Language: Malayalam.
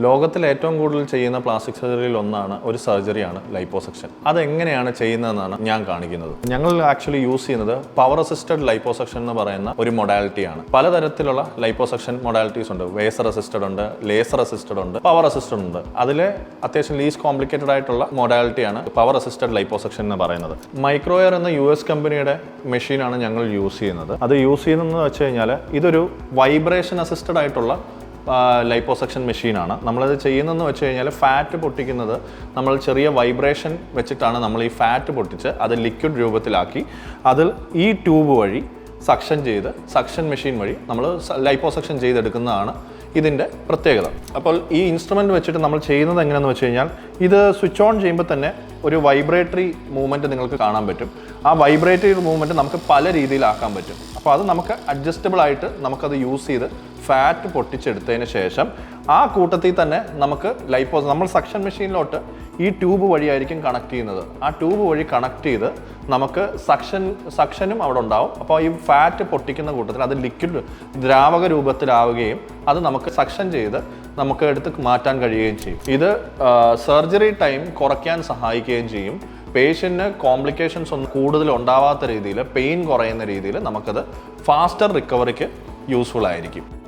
ലോകത്തിൽ ഏറ്റവും കൂടുതൽ ചെയ്യുന്ന പ്ലാസ്റ്റിക് സർജറിയിൽ ഒന്നാണ് ഒരു സർജറിയാണ് ലൈപ്പോസെക്ഷൻ അത് എങ്ങനെയാണ് ചെയ്യുന്നതെന്നാണ് ഞാൻ കാണിക്കുന്നത്. ഞങ്ങൾ ആക്ച്വലി യൂസ് ചെയ്യുന്നത് പവർ അസിസ്റ്റഡ് ലൈപ്പോസെക്ഷൻ എന്ന് പറയുന്ന ഒരു മൊഡാലിറ്റിയാണ് പലതരത്തിലുള്ള ലൈപ്പോസെക്ഷൻ മൊഡാലിറ്റീസ് ഉണ്ട്. വേസർ അസിസ്റ്റഡ് ഉണ്ട് ലേസർ അസിസ്റ്റഡ് ഉണ്ട് പവർ അസിസ്റ്റഡ് ഉണ്ട്. അതിലെ അത്യാവശ്യം ലീസ് കോംപ്ലിക്കേറ്റഡ് ആയിട്ടുള്ള മൊഡാലിറ്റിയാണ് പവർ അസിസ്റ്റഡ് ലൈപ്പോസെക്ഷൻ എന്ന് പറയുന്നത്. മൈക്രോയർ എന്ന യു എസ് കമ്പനിയുടെ മെഷീനാണ് ഞങ്ങൾ യൂസ് ചെയ്യുന്നത്. അത് യൂസ് ചെയ്യുന്നതെന്ന് വെച്ച് കഴിഞ്ഞാൽ ഇതൊരു വൈബ്രേഷൻ അസിസ്റ്റഡ് ആയിട്ടുള്ള ലൈപ്പോസെക്ഷൻ മെഷീനാണ് നമ്മളത് ചെയ്യുന്നതെന്ന് വെച്ച് കഴിഞ്ഞാൽ ഫാറ്റ് പൊട്ടിക്കുന്നത് നമ്മൾ ചെറിയ വൈബ്രേഷൻ വെച്ചിട്ടാണ് നമ്മൾ ഈ ഫാറ്റ് പൊട്ടിച്ച് അത് ലിക്വിഡ് രൂപത്തിലാക്കി അതിൽ ഈ ട്യൂബ് വഴി സക്ഷൻ ചെയ്ത് സക്ഷൻ മെഷീൻ വഴി നമ്മൾ ലൈപ്പോസെക്ഷൻ ചെയ്തെടുക്കുന്നതാണ് ഇതിന്റെ പ്രത്യേകത. അപ്പോൾ ഈ ഇൻസ്ട്രുമെന്റ് വെച്ചിട്ട് നമ്മൾ ചെയ്യുന്നത് എങ്ങനെയാണെന്ന് വെച്ച് കഴിഞ്ഞാൽ ഇത് സ്വിച്ച് ഓൺ ചെയ്യുമ്പോൾ തന്നെ ഒരു വൈബ്രേറ്ററി മൂവ്മെന്റ് നിങ്ങൾക്ക് കാണാൻ പറ്റും. ആ വൈബ്രേറ്ററി മൂവ്മെന്റ് നമുക്ക് പല രീതിയിലാക്കാൻ പറ്റും. അപ്പോൾ അത് നമുക്ക് അഡ്ജസ്റ്റബിൾ ആയിട്ട് നമുക്കത് യൂസ് ചെയ്ത് ഫാറ്റ് പൊട്ടിച്ചെടുത്തതിന് ശേഷം ആ കൂട്ടത്തിൽ തന്നെ നമുക്ക് ലൈപ്പോസ് നമ്മൾ സക്ഷൻ മെഷീനിലോട്ട് ഈ ട്യൂബ് വഴിയായിരിക്കും കണക്ട് ചെയ്യുന്നത്. ആ ട്യൂബ് വഴി കണക്ട് ചെയ്ത് നമുക്ക് സക്ഷൻ സക്ഷനും അവിടെ ഉണ്ടാവും. അപ്പോൾ ഈ ഫാറ്റ് പൊട്ടിക്കുന്ന കൂട്ടത്തിൽ അത് ലിക്വിഡ് ദ്രാവക രൂപത്തിലാവുകയും അത് നമുക്ക് സക്ഷൻ ചെയ്ത് നമുക്ക് എടുത്ത് മാറ്റാൻ കഴിയുകയും ചെയ്യും. ഇത് സർജറി ടൈം കുറയ്ക്കാൻ സഹായിക്കുകയും ചെയ്യും. പേഷ്യന്റിന് കോംപ്ലിക്കേഷൻസ് ഒന്നും കൂടുതൽ ഉണ്ടാവാത്ത രീതിയിൽ പെയിൻ കുറയുന്ന രീതിയിൽ നമുക്കത് ഫാസ്റ്റർ റിക്കവറിക്ക് യൂസ്ഫുൾ ആയിരിക്കും.